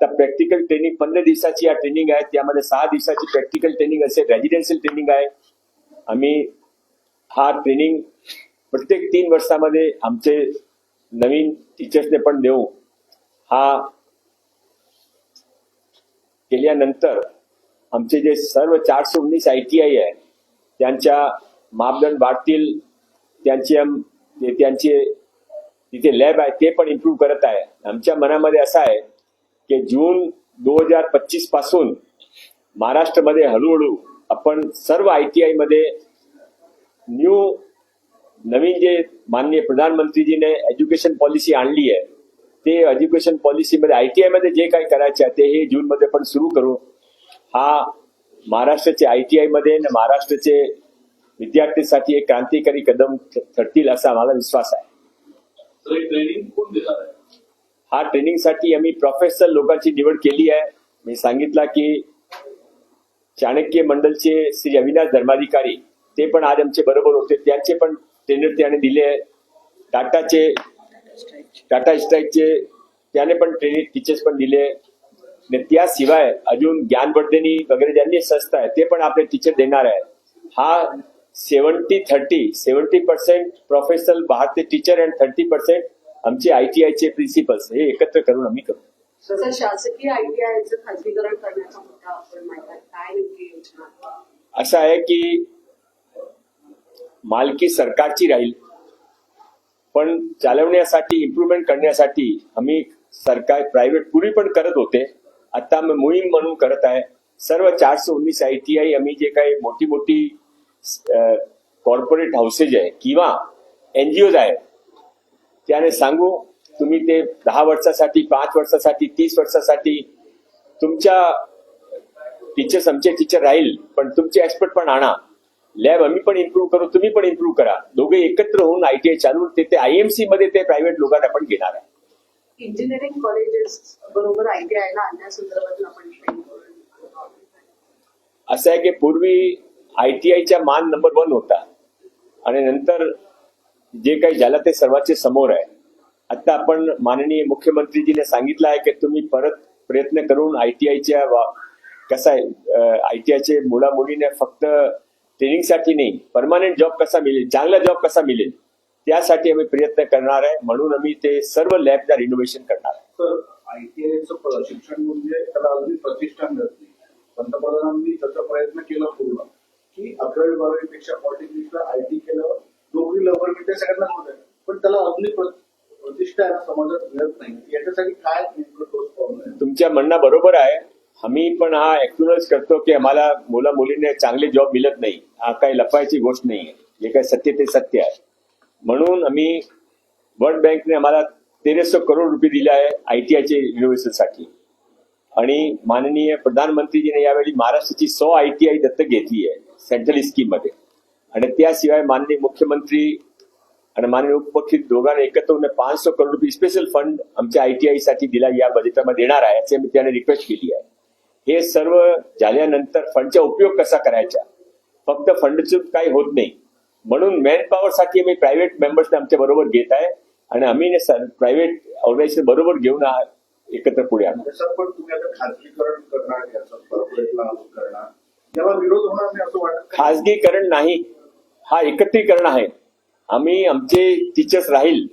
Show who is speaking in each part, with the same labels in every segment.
Speaker 1: आता practical training पंधरा दिवसाची या ट्रेनिंग आहे त्यामध्ये सहा दिवसाची प्रॅक्टिकल ट्रेनिंग असेल रेजिडेन्शियल ट्रेनिंग आहे. आम्ही हा ट्रेनिंग प्रत्येक तीन वर्षामध्ये आमचे नवीन टीचर्सने पण देऊ. हा केल्यानंतर आमचे जे सर्व चारशे उन्नीस आय टी आय आहे त्यांच्या मापदंड वाढतील. त्यांचे त्यांचे तिथे लॅब आहे ते पण इम्प्रूव्ह करत आहे. आमच्या मनामध्ये असं आहे की जून दोन हजार पच्चीसपासून महाराष्ट्रामध्ये हळूहळू आपण सर्व आय टी आयमध्ये न्यू नवीन जे माननीय प्रधानमंत्रीजीने एज्युकेशन पॉलिसी आणली आहे ते एज्युकेशन पॉलिसीमध्ये आय टी आयमध्ये जे काही करायचे आहे ते हे जूनमध्ये पण सुरू करू. हा महाराष्ट्राचे आय टी आयमध्ये आणि महाराष्ट्राचे विद्यार्थ्यांसाठी एक क्रांतिकारी कदम ठ- ठरतील असा मला विश्वास आहे.
Speaker 2: ट्रेनिंग कोण देणार आहे?
Speaker 1: हा ट्रेनिंगसाठी आम्ही प्रोफेशनल लोकांची निवड केली आहे. मी सांगितला की चाणक्य मंडलचे श्री अविनाश धर्माधिकारी ते पण आज आमचे बरोबर होते. त्यांचे पण ट्रेनर त्याने दिले आहे. टाटाचे टाटा स्ट्राईकचे त्याने पण ट्रेनिंग टीचर्स पण दिले आणि त्याशिवाय अजून ज्ञानवर्धनी वगैरे ज्यांनी संस्था आहे ते पण आपले टीचर देणार आहे. हा seventy thirty seventy percent professional भारतीय टीचर अँड थर्टी पर्सेंट आमचे आय टी आयचे प्रिन्सिपल्स हे एकत्र करून आम्ही करू.
Speaker 3: करण्याचा मुद्दा आपण काय योजना?
Speaker 1: असं आहे की मालकी सरकारची राहील पण चालवण्यासाठी इम्प्रुव्हमेंट करण्यासाठी आम्ही सरकार प्रायव्हेट पूर्वी पण करत होते. आता आम्ही मोहीम म्हणून करत आहे. सर्व चारशे उन्नीस आय टी आय आम्ही जे काही मोठी मोठी कॉर्पोरेट हाऊसेज आहे किंवा एनजीओज आहे त्याने सांगू तुम्ही ते दहा वर्षासाठी पाच वर्षासाठी तीस वर्षासाठी तुमच्या टीचर्स आमचे टीचर राहील पण तुमचे एक्सपर्ट पण आणा. लॅब आम्ही पण इम्प्रूव्ह करू तुम्ही पण इम्प्रूव्ह करा. दोघे एकत्र होऊन आयटीआय चालवून ते आयएमसी मध्ये ते प्रायव्हेट लोकांना पण घेणार आहे.
Speaker 3: इंजिनिअरिंग कॉलेजेस बरोबर आयटीआयला आणण्यासंदर्भात आपण काही
Speaker 1: असं आहे की पूर्वी आयटीआयच्या मान नंबर वन होता. आणि नंतर जे काही झालं ते सर्वांचे समोर आहे. आता आपण माननीय मुख्यमंत्रीजीने सांगितलं आहे की तुम्ही परत प्रयत्न करून आयटीआयच्या कसं आहे टी आयचे मुलीने फक्त ट्रेनिंगसाठी नाही परमानंट जॉब कसा मिळेल चांगला जॉब कसा मिळेल त्यासाठी आम्ही प्रयत्न करणार आहे. म्हणून आम्ही ते सर्व लॅबचा रिनोव्हेशन करणार आहे.
Speaker 2: तर आयटीआयचं शिक्षण म्हणजे त्याला अगदी प्रतिष्ठान पंतप्रधानांनी त्याचा प्रयत्न केला पूर्ण. की अकरावी बारावी पेक्षा पॉलिटेक्निकला आयटी केलं नोकरी लवकर मिळते सगळ्यांना होत आहे पण त्याला अगदी प्रतिष्ठा आहे ना समाजात मिळत नाही. याच्यासाठी काय
Speaker 1: तुमच्या म्हणणं बरोबर आहे. आम्ही पण हा एक्सप्लोज करतो की आम्हाला मुला मुलींना चांगले जॉब मिळत नाही. हा काही लपायची गोष्ट नाही आहे. जे काही सत्य ते सत्य आहे. म्हणून आम्ही वर्ल्ड बँकने आम्हाला तेरेसो करोड रुपये दिले आहे आय टी आयचे रिनोव्हेशनसाठी आणि माननीय प्रधानमंत्रीजीने यावेळी महाराष्ट्राची सौ आय दत्तक घेतली आहे सेंट्रल स्कीममध्ये. आणि त्याशिवाय माननीय मुख्यमंत्री आणि माननीय उपमुख्यमंत्री दोघांना एकत्र होऊन पाचशे करोड रुपये स्पेशल फंड आमच्या आयटीआयसाठी दिला या बजेटमध्ये देणार आहे असे मी त्याने रिक्वेस्ट केली आहे हे सर्व झाल्यानंतर फंडचा उपयोग कसा करायचा फक्त फंडचं काही होत नाही म्हणून मॅन पॉवर साठी आम्ही प्रायव्हेट मेंबर्स आमच्या बरोबर घेत आहे आणि आम्ही प्रायव्हेट ऑर्गनायझेशन बरोबर घेऊन एकत्र पुढे
Speaker 2: याचं होणार नाही
Speaker 1: हा एकत्रीकरण आहे. आम्ही आमचे टीचर्स राहील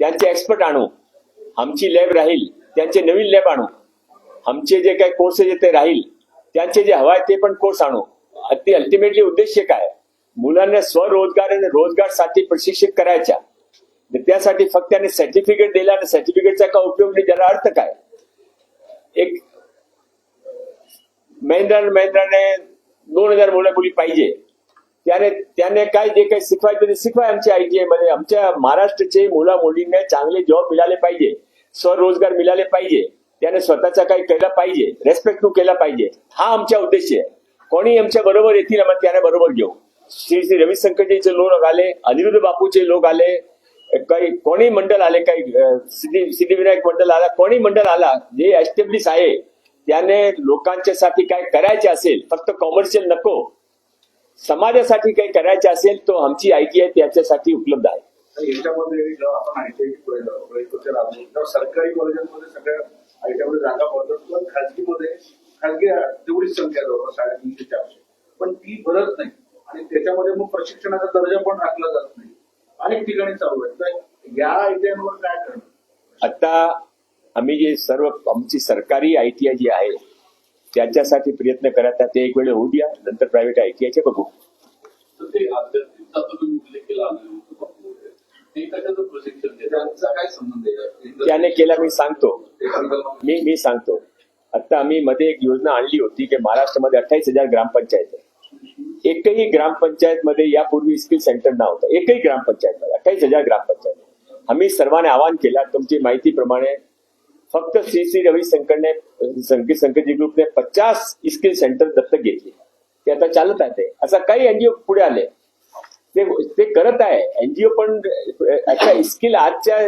Speaker 1: त्यांचे एक्सपर्ट आणू. आमची लॅब राहील त्यांचे नवीन लॅब आणू. आमचे जे काही कोर्सेस आहेत ते राहील त्यांचे जे हवा आहे ते पण कोर्स आणू. ते अल्टिमेटली उद्देश काय मुलांना स्वरोजगार आणि रोजगारसाठी प्रशिक्षित करायच्या. त्यासाठी फक्त त्याने सर्टिफिकेट दिला आणि सर्टिफिकेटचा का उपयोग नाही त्याला अर्थ काय? एक महिंद्रा आणि महिंद्राने दोन हजार मुलं मुली पाहिजे. त्याने त्याने काय जे काही शिकवायचं ते शिकवाय आमच्या आयटीआयमध्ये. आमच्या महाराष्ट्राचे मुला मुलींना चांगले जॉब मिळाले पाहिजे. स्वरोजगार मिळाले पाहिजे. त्याने स्वतःचा काही केला पाहिजे. रेस्पेक्ट टू केला पाहिजे. हा आमचा उद्देश आहे. कोणी आमच्या बरोबर येतील आम्ही त्याने बरोबर घेऊ. श्री श्री रविशंकरजीचे लोक आले अनिरुद्ध बापूचे लोक आले काही कोणी मंडळ आले काही सिद्धी सिद्धिविनायक मंडळ आला कोणी मंडळ आला जे एस्टॅब्लिश आहे त्याने लोकांच्या साठी काय करायचे असेल फक्त कॉमर्शियल नको. समाजासाठी काही करायचे असेल तो आमची आयटी आहे त्याच्यासाठी उपलब्ध आहे.
Speaker 2: याच्यामध्ये जेव्हा आपण राबवतो तेव्हा सरकारी कॉलेजांमध्ये सगळ्या आयटीआयमध्ये जागा पडतात पण खाजगीमध्ये खाजगी तेवढीच संख्या जवळ साडेतीनशे चारशे. पण ती भरत नाही. आणि त्याच्यामध्ये मग प्रशिक्षणाचा दर्जा पण राखला जात नाही. अनेक ठिकाणी चालू आहे. तर या आयटीआयवर काय करणार?
Speaker 1: आता आम्ही जे सर्व आमची सरकारी आयटीआय जी आहे त्याच्यासाठी प्रयत्न करत आहे ते एक वेळ होऊ द्या नंतर प्रायव्हेट बघू.
Speaker 2: त्यांचा काय संबंध आहे?
Speaker 1: त्याने केला मी सांगतो. मी मी सांगतो. आता आम्ही मध्ये एक योजना आणली होती की महाराष्ट्रामध्ये अठ्ठावीस हजार ग्रामपंचायत आहे. एकही ग्रामपंचायत मध्ये यापूर्वी स्किल सेंटर नव्हतं. एकही ग्रामपंचायत मध्ये अठ्ठावीस हजार ग्रामपंचायत. आम्ही सर्वांनी आवाहन केला तुमची माहितीप्रमाणे फक्त श्री श्री रविशंकरने संकेत जी ग्रुपने पचास स्किल सेंटर दत्तक घेतली. ते आता चालत आहे ते असा काही एनजीओ पुढे आले. ते ते करत आहे. एनजीओ पण आता स्किल आजच्या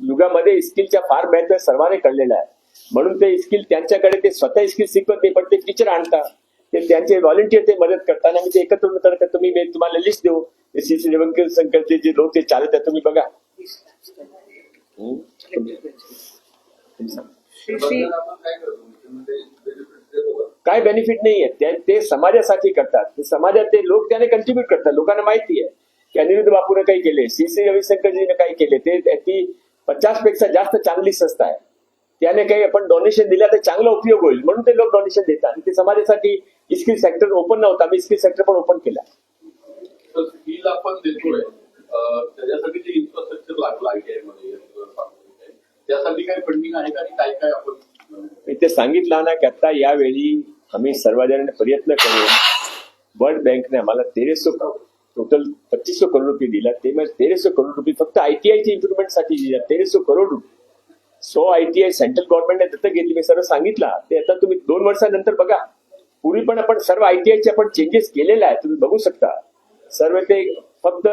Speaker 1: युगामध्ये स्किलच्या फार महत्त्व सर्वांनी कळलेलं आहे. म्हणून ते स्किल त्यांच्याकडे ते स्वतः स्किल शिकवत नाही पण ते टीचर आणतात. ते त्यांचे व्हॉलेंटियर ते मदत करताना म्हणजे ते एकत्र करतात तुम्ही मी तुम्हाला लिस्ट देऊ. ते श्री श्री रेवंकर संकल्पचे जे लोक ते चालत आहे तुम्ही बघा.
Speaker 2: काय
Speaker 1: बेनिफिट नाहीये? ते- ते समाजासाठी करतात. ते समाजात ते लोक त्याने कंट्रीब्युट करतात. लोकांना माहिती आहे. की अनिरुद्ध बापूने काही केले सी सी रविशंकरजीने काही केले ते ते- पचासपेक्षा जास्त चांगली संस्था आहे. त्याने काही आपण डोनेशन दिलं तर चांगला उपयोग होईल. म्हणून ते लोक डोनेशन देतात. आणि ते समाजासाठी स्किल सेक्टर ओपन नव्हता. आम्ही स्किल सेक्टर पण ओपन केला.
Speaker 4: आपण देतोय. त्याच्यासाठी जे इन्फ्रास्ट्रक्चर लागलं त्यासाठी काय फंडिंग आहे का आणि काय काय आपण
Speaker 1: मी ते सांगितलं ना की आता यावेळी आम्ही सर्वजण प्रयत्न करून वर्ल्ड बँकने आम्हाला तेरेसो टोटल पच्चीसशे करोड रुपये दिला. ते म्हणजे तेरेसो करोड रुपये. फक्त आयटीआयच्या इम्प्रुव्हमेंटसाठी दिला. तेरेसो करोड रुपये. सो आयटीआय सेंट्रल गव्हर्नमेंटने दत्तक घेतली. मी सर्व सांगितलं. ते आता तुम्ही दोन वर्षानंतर बघा. पूर्वी पण आपण सर्व आयटीआयचे आपण चेंजेस केलेले आहे तुम्ही बघू शकता. सर्व ते फक्त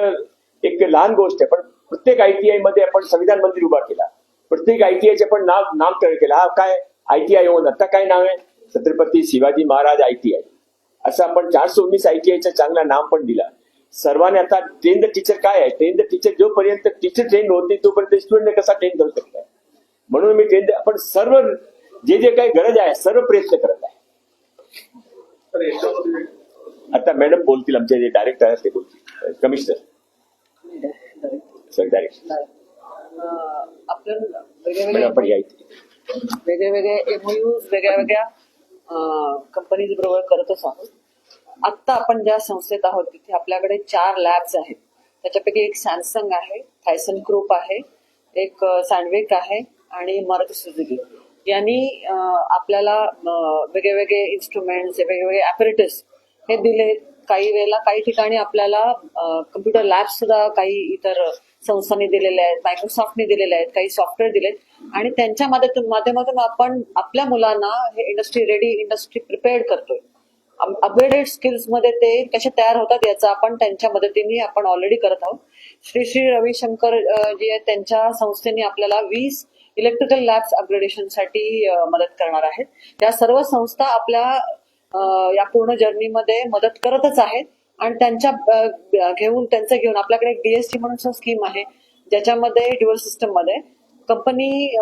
Speaker 1: एक लहान गोष्ट आहे. पण प्रत्येक आयटीआयमध्ये आपण संविधान मंदिर उभा केला. प्रत्येक आयटीआयचे पण नाव नामकरण केलं. हा काय आयटीआय होऊन आता काय नाव आहे? छत्रपती शिवाजी महाराज आयटीआय असं आपण चारशे उन्नीस आयटीआयचं चांगलं नाम पण दिला. सर्वांनी आता ट्रेन द टीचर काय आहे? ट्रेन द टीचर जोपर्यंत टीचर ट्रेन होत नाही तोपर्यंत स्टुडंट कसा ट्रेन करू शकतात म्हणून मी ट्रेन आपण सर्व जे जे काही गरज आहे सर्व प्रयत्न करत आहे. आता मॅडम बोलतील आमचे जे डायरेक्टर आहेत ते बोलतील. कमिशनर. सर डायरेक्टर
Speaker 5: आपण वेगळे
Speaker 1: मॅडम आपण
Speaker 5: वेगळे वेगळे वेगळ्या वेगळ्या कंपनीज बरोबर करतच आहोत. आत्ता आपण ज्या संस्थेत आहोत तिथे आपल्याकडे चार लॅब्स आहेत. त्याच्यापैकी एक सॅमसंग आहे थायसन ग्रुप आहे एक सँडविक आहे आणि मारुती सुझुकी यांनी आपल्याला वेगळे वेगळे इन्स्ट्रुमेंट्स वेगवेगळे ॲपरेटस हे दिले. काही वेळेला काही ठिकाणी आपल्याला कम्प्युटर लॅब सुद्धा काही इतर संस्थांनी दिलेल्या आहेत मायक्रोसॉफ्टने दिलेले आहेत काही सॉफ्टवेअर दिलेत. आणि त्यांच्या माध्यमातून माध्यमातून आपण आपल्या मुलांना हे इंडस्ट्री रेडी इंडस्ट्री प्रिपेअर्ड करतोय. अपग्रेडेड स्किल्समध्ये ते कसे तयार होतात याचा आपण त्यांच्या मदतीने आपण ऑलरेडी करत आहोत. श्री श्री रविशंकर जी जे आहेत त्यांच्या संस्थेने आपल्याला वीस इलेक्ट्रिकल लॅब्स अपग्रेडेशनसाठी मदत करणार आहेत. त्या सर्व संस्था आपल्या या पूर्ण जर्नीमध्ये मदत करतच आहेत. आणि त्यांच्या घेऊन त्यांचं घेऊन आपल्याकडे एक डीएसटी म्हणून स्कीम आहे ज्याच्यामध्ये ड्युअल सिस्टममध्ये कंपनी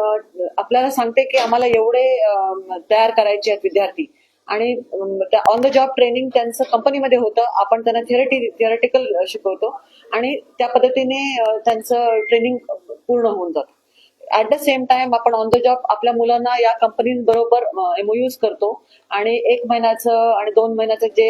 Speaker 5: आपल्याला सांगते की आम्हाला एवढे तयार करायचे आहेत विद्यार्थी. आणि ऑन द जॉब ट्रेनिंग त्यांचं कंपनीमध्ये होतं आपण त्यांना थिअरेटी थिअरेटिकल शिकवतो आणि त्या पद्धतीने त्यांचं ट्रेनिंग पूर्ण होऊन जातं. ऍट द सेम टाइम आपण ऑन द जॉब आपल्या मुलांना या कंपनीबरोबर एमओयूज करतो आणि एक महिन्याचं आणि दोन महिन्याचं जे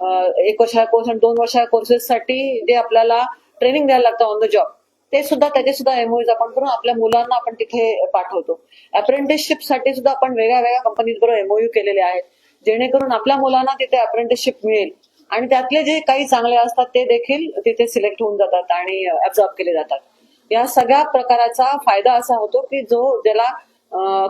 Speaker 5: एक वर्षा कोर्स आणि दोन वर्षा कोर्सेससाठी जे आपल्याला ट्रेनिंग द्यायला लागतं ऑन द जॉब ते सुद्धा त्याचे सुद्धा एमओज आपण करून आपल्या मुलांना आपण तिथे पाठवतो. अप्रेंटिसशिपसाठी सुद्धा आपण वेगळ्या वेगळ्या कंपनीज बरोबर एमओयू केलेले आहेत जेणेकरून आपल्या मुलांना तिथे अप्रेंटिसशिप मिळेल. आणि त्यातले जे काही चांगले असतात ते देखील तिथे सिलेक्ट होऊन जातात आणि ऍब्झॉर्ब केले जातात. या सगळ्या प्रकाराचा फायदा असा होतो की जो ज्याला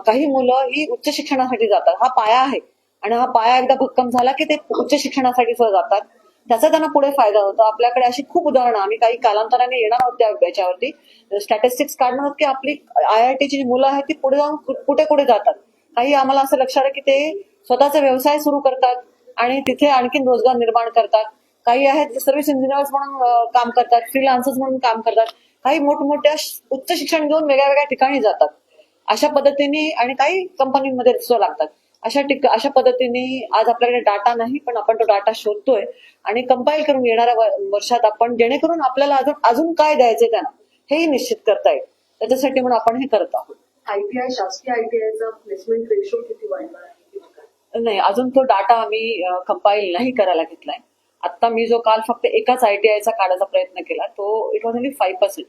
Speaker 5: काही मुलं ही उच्च शिक्षणासाठी जातात. हा पाया आहे. आणि हा पाया एकदा भक्कम झाला की ते उच्च शिक्षणासाठी सुद्धा जातात. त्याचा त्यांना पुढे फायदा होतो. आपल्याकडे अशी खूप उदाहरणं आम्ही काही कालांतराने येणार आहोत त्या याच्यावरती. स्टॅटिस्टिक्स काढणार आहोत की आपली आय आय टीची मुलं आहेत ती पुढे जाऊन कुठे कुठे जातात. काही आम्हाला असं लक्षात आहे की ते स्वतःचा व्यवसाय सुरू करतात आणि तिथे आणखीन रोजगार निर्माण करतात. काही आहेत सर्व्हिस इंजिनियर्स म्हणून काम करतात फ्रीलान्सर्स म्हणून काम करतात. काही मोठमोठ्या उच्च शिक्षण घेऊन वेगळ्या वेगळ्या ठिकाणी जातात. अशा पद्धतीने आणि काही कंपनीमध्ये लागतात. अशा ठिक अशा पद्धतीने आज आपल्याकडे डाटा नाही पण आपण तो डाटा शोधतोय आणि कंपाईल करून येणाऱ्या वर्षात आपण जेणेकरून आपल्याला अजून अजून काय द्यायचंय त्यांना हेही निश्चित करता येईल. त्याच्यासाठी म्हणून आपण हे करत आहोत.
Speaker 3: आयटीआय शासकीय आयटीआयचा प्लेसमेंट रेशो किती काय?
Speaker 5: नाही अजून तो डाटा आम्ही कंपाईल नाही करायला घेतलाय. आता मी जो काल फक्त एकाच आयटीआयचा काढायचा प्रयत्न केला तो it was only five percent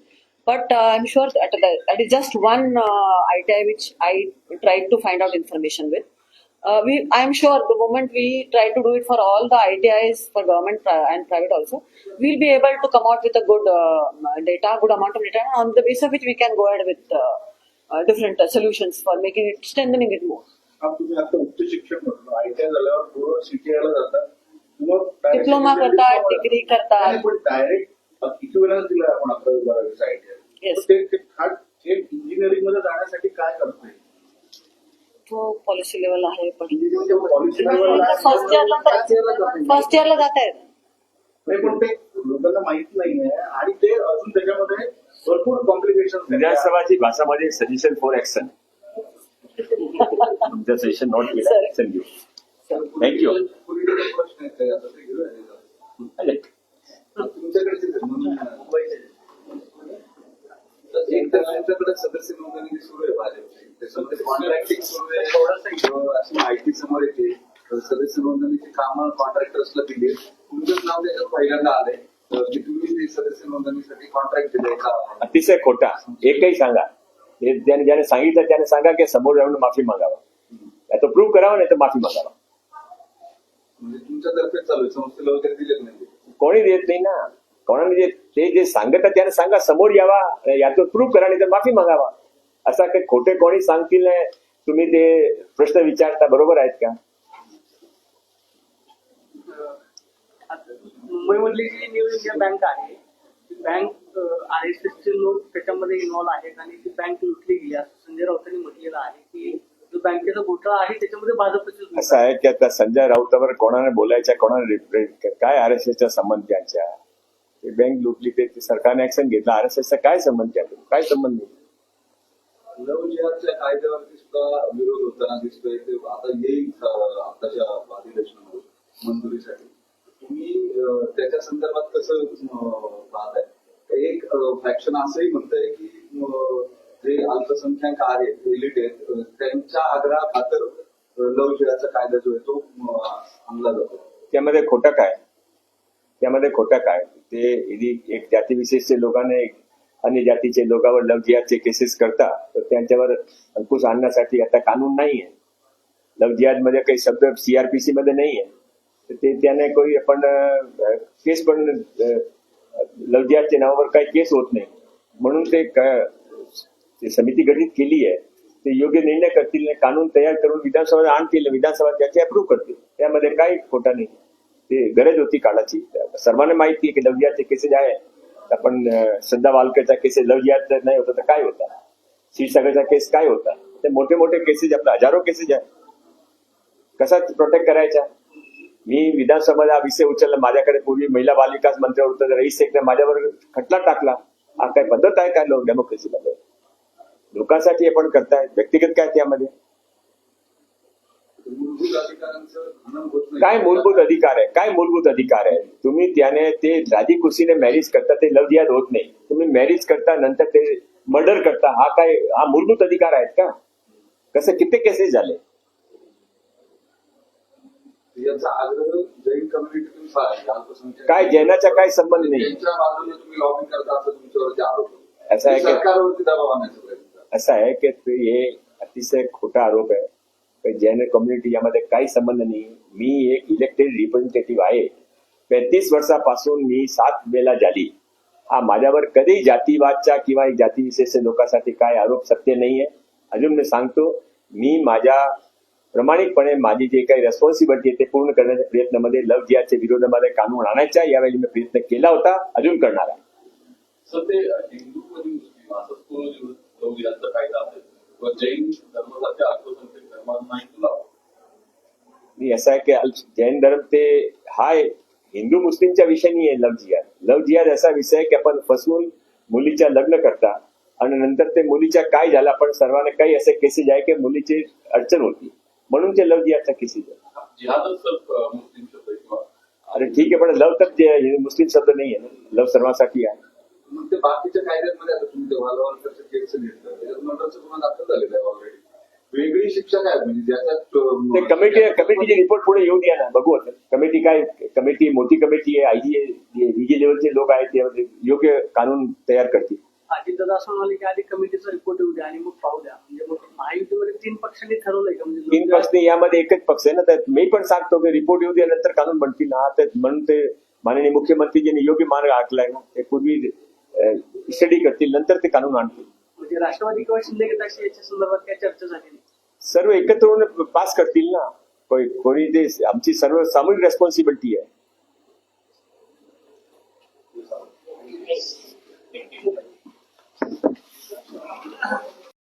Speaker 5: but I am sure that is just one ITI which I try to find out information with we i am sure the moment we try to do it for all the itis for government pri- and private also we'll be able to come out with a good uh, data good amount of data and on the basis of which we can go ahead with uh, uh, different uh, solutions for making it strengthening it more
Speaker 2: हा तुम्ही आता उच्च शिक्षण म्हटलं ITI झाल्यावर पूर्ण सीटीआयला जातात किंवा direct
Speaker 5: Diploma
Speaker 2: secondary
Speaker 5: करतात,
Speaker 2: diploma
Speaker 5: degree
Speaker 2: करतात.
Speaker 5: करतात.
Speaker 2: नाही, पण डायरेक्ट इक्विव्हलन्स दिलाय आपण अकरावी बारावीचा आयटीआय
Speaker 5: Yes.
Speaker 2: ते ते खाट थेट इंजिनिअरिंग मध्ये जाण्यासाठी काय करतोय
Speaker 5: तो पॉलिसी लेवल आहे पण
Speaker 2: पॉलिसी
Speaker 5: फर्स्ट इयरला फर्स्ट इयरला जात आहेत
Speaker 2: नाही. पण ते लोकांना माहीत नाहीये आणि ते अजून त्याच्यामध्ये भरपूर कॉम्प्लिकेशन
Speaker 1: विधानसभाची भाषामध्ये सजेशन फॉर ऍक्शन तुमचं सजेशन नोट. ऍक्शन घेऊ थँक्यू
Speaker 2: एक तर तुमच्याकडे सदस्य नोंदणी सुरू आहे. भाजपची त्याच्यामध्ये कॉन्ट्रॅक्टिंग सुरू अशी माहिती समोर येते सदस्य नोंदणीची कामं कॉन्ट्रॅक्टर्सला दिली तुमचंच नाव पहिल्यांदा आलंय की तुम्ही सदस्य नोंदणीसाठी कॉन्ट्रॅक्ट दिलंय का
Speaker 1: अतिशय खोटा. एकही सांगा. ज्याने ज्याने सांगितलं त्याने सांगा की समोर राहून माफी मागावा. या तो प्रूव्ह करावा नाही तर माफी मागावा.
Speaker 2: म्हणजे तुमच्यातर्फे चालू आहे संस्थेला वगैरे दिलेत नाही
Speaker 1: कोणी देत नाही ना. कोणाने जे म्हणजे ते जे सांगत त्याने सांगा समोर यावा यातून प्रूव्ह करा नाही तर माफी मागावा. असा काही खोटे कोणी सांगतील नाही. तुम्ही ते प्रश्न विचारता बरोबर आहेत का?
Speaker 6: मुंबईमधली जी न्यू इंडिया बँक आहे बँक आर एस एस चे लोक त्याच्यामध्ये इन्व्हॉल्व आहेत आणि ती बँक लुटली गेली. असं संजय राऊतांनी म्हटलेलं आहे की जो बँकेचा घोटाळा आहे त्याच्यामध्ये भाजपचे
Speaker 1: असं आहे की आता संजय राऊतावर कोणाने बोलायच्या कोणाने रिप्रेझेंट काय आर एस एसचा संबंध त्यांच्या बँक लुटली ते सरकारने ऍक्शन घेतलं. आर एस एसचा काय संबंध काय संबंध नाही
Speaker 2: लव कायद्यावरती सुद्धा विरोध होताना दिसतोय. ते आता येईल आताच्या अधिवेशनामध्ये मंजुरीसाठी. तुम्ही त्याच्या संदर्भात कसं पाहताय? एक फॅक्शन असंही म्हणतंय की जे अल्पसंख्याक आहेत एलिट आहेत त्यांच्या आग्रहा खातर लव कायदा जो आहे तो आणला जातो.
Speaker 1: त्यामध्ये खोटं काय? त्यामध्ये खोटं काय? ते एक एक लोकांना एक अन्य जातीचे लोकांवर लव जिहादचे केसेस करतात. तर त्यांच्यावर अंकुश आणण्यासाठी आता कानून नाही आहे लव जिहादमध्ये काही शब्द सीआरपीसी मध्ये नाही आहे तर ते त्याने कोई आपण केस पण लव जिहादच्या नावावर काही केस होत नाही. म्हणून ते समिती गठीत केली आहे ते योग्य निर्णय करतील कानून तयार करून विधानसभा आणतील विधानसभा त्याचे अप्रूव्ह करतील. त्यामध्ये काही खोटा नाही ते गरज होती काळाची. सर्वांना माहिती आहे की लव केसेस आहे आपण पण श्रद्धा वालकेचा केसेस लव जर नाही होता तर काय होता? क्षीरसागरचा केस काय होता? ते मोठे मोठे केसेस आपले हजारो केसेस आहे कसा प्रोटेक्ट करायचा? मी विधानसभेला विषय उचलला माझ्याकडे पूर्वी महिला बालविकास मंत्री होतं रईस शेखने माझ्यावर खटला टाकला. हा काय पद्धत आहे काय लोक डेमोक्रेसीमध्ये लोकांसाठी आपण करताय व्यक्तिगत काय त्यामध्ये
Speaker 2: मूलभूत अधिकारांचं हनन होत नाही
Speaker 1: काय मूलभूत अधिकार आहे? काय मूलभूत अधिकार आहे? तुम्ही त्याने ते राजी खुशीने मॅरेज करता ते लव जिहाद होत नाही. तुम्ही मॅरेज करता नंतर ते मर्डर करता. हा काय हा मूलभूत अधिकार आहेत का? कसं किती केसेस झाले? काय जैनाचा काय संबंध नाही?
Speaker 2: असं आहे.
Speaker 1: की-. असं आहे की हे अतिशय खोटा आरोप आहे. जैन कम्युनिटी यामध्ये काही संबंध नाही. मी एक इलेक्टेड रिप्रेझेंटेटिव्ह आहे. पैतीस वर्षापासून मी सात वेळा झाली हा माझ्यावर कधी जातीवादच्या किंवा जातीविशेष लोकांसाठी काय आरोप सत्य नाहीये. अजून मी सांगतो मी माझ्या प्रामाणिकपणे माझी जे काही रेस्पॉन्सिबिलिटी आहे ते पूर्ण करण्याच्या प्रयत्नामध्ये लव जियाच्या विरोधामध्ये कानून आणायचा यावेळी मी प्रयत्न केला होता अजून करणार आहे.
Speaker 4: जैन धर्मासारख्या
Speaker 1: मी असं आहे की जैन धर्म ते हा हिंदू मुस्लिमच्या विषय नाही आहे लव जिहाद. लव जिहाद असा विषय की आपण फसवून मुलीच्या लग्न करता आणि नंतर ते मुलीच्या काय झालं आपण सर्वांना काही असे केसेस आहे की मुलीची अडचण होती. म्हणून ते लव जिहादचा केसेस आहे. अरे ठीक आहे पण लव तर मुस्लिम शब्द नाही आहे लव सर्वांसाठी आहे.
Speaker 7: मग ते बाकीच्या कायद्यांमध्ये आता तुम्ही ते वालावरचं केस तुम्हाला दाखल झालेलं आहे ऑलरेडी वेगळी शिक्षा काय आहे? म्हणजे ज्याच्यात
Speaker 1: कमिटी कमिटीचे रिपोर्ट पुढे येऊ द्या ना बघू आता. कमिटी काय कमिटी मोठी कमिटी आहे आयजी डीजी लेवलचे लोक आहेत ते योग्य कानून तयार करतील.
Speaker 6: अजितदादा असं म्हणाले की आधी कमिटीचा रिपोर्ट येऊ द्या आणि मग पाहू द्या. म्हणजे मग महायुतीमध्ये तीन पक्षांनी ठरवलंय का? म्हणजे
Speaker 1: तीन पक्ष नाही, यामध्ये एकच पक्ष आहे ना तर मी पण सांगतो की रिपोर्ट येऊ द्या नंतर कानून बनतील. ना तर म्हणून ते माननीय मुख्यमंत्रीजींनी योग्य मार्ग आखलाय. ना ते पूर्वी स्टडी करतील नंतर ते कानून आणतील.
Speaker 6: म्हणजे राष्ट्रवादी किंवा शिंदे गटाशी याच्या संदर्भात काय चर्चा झाली
Speaker 1: सर्व एकत्र होऊन पास करतील ना कोणी ते आमची सर्व सामूहिक रेस्पॉन्सिबिलिटी आहे Thank you.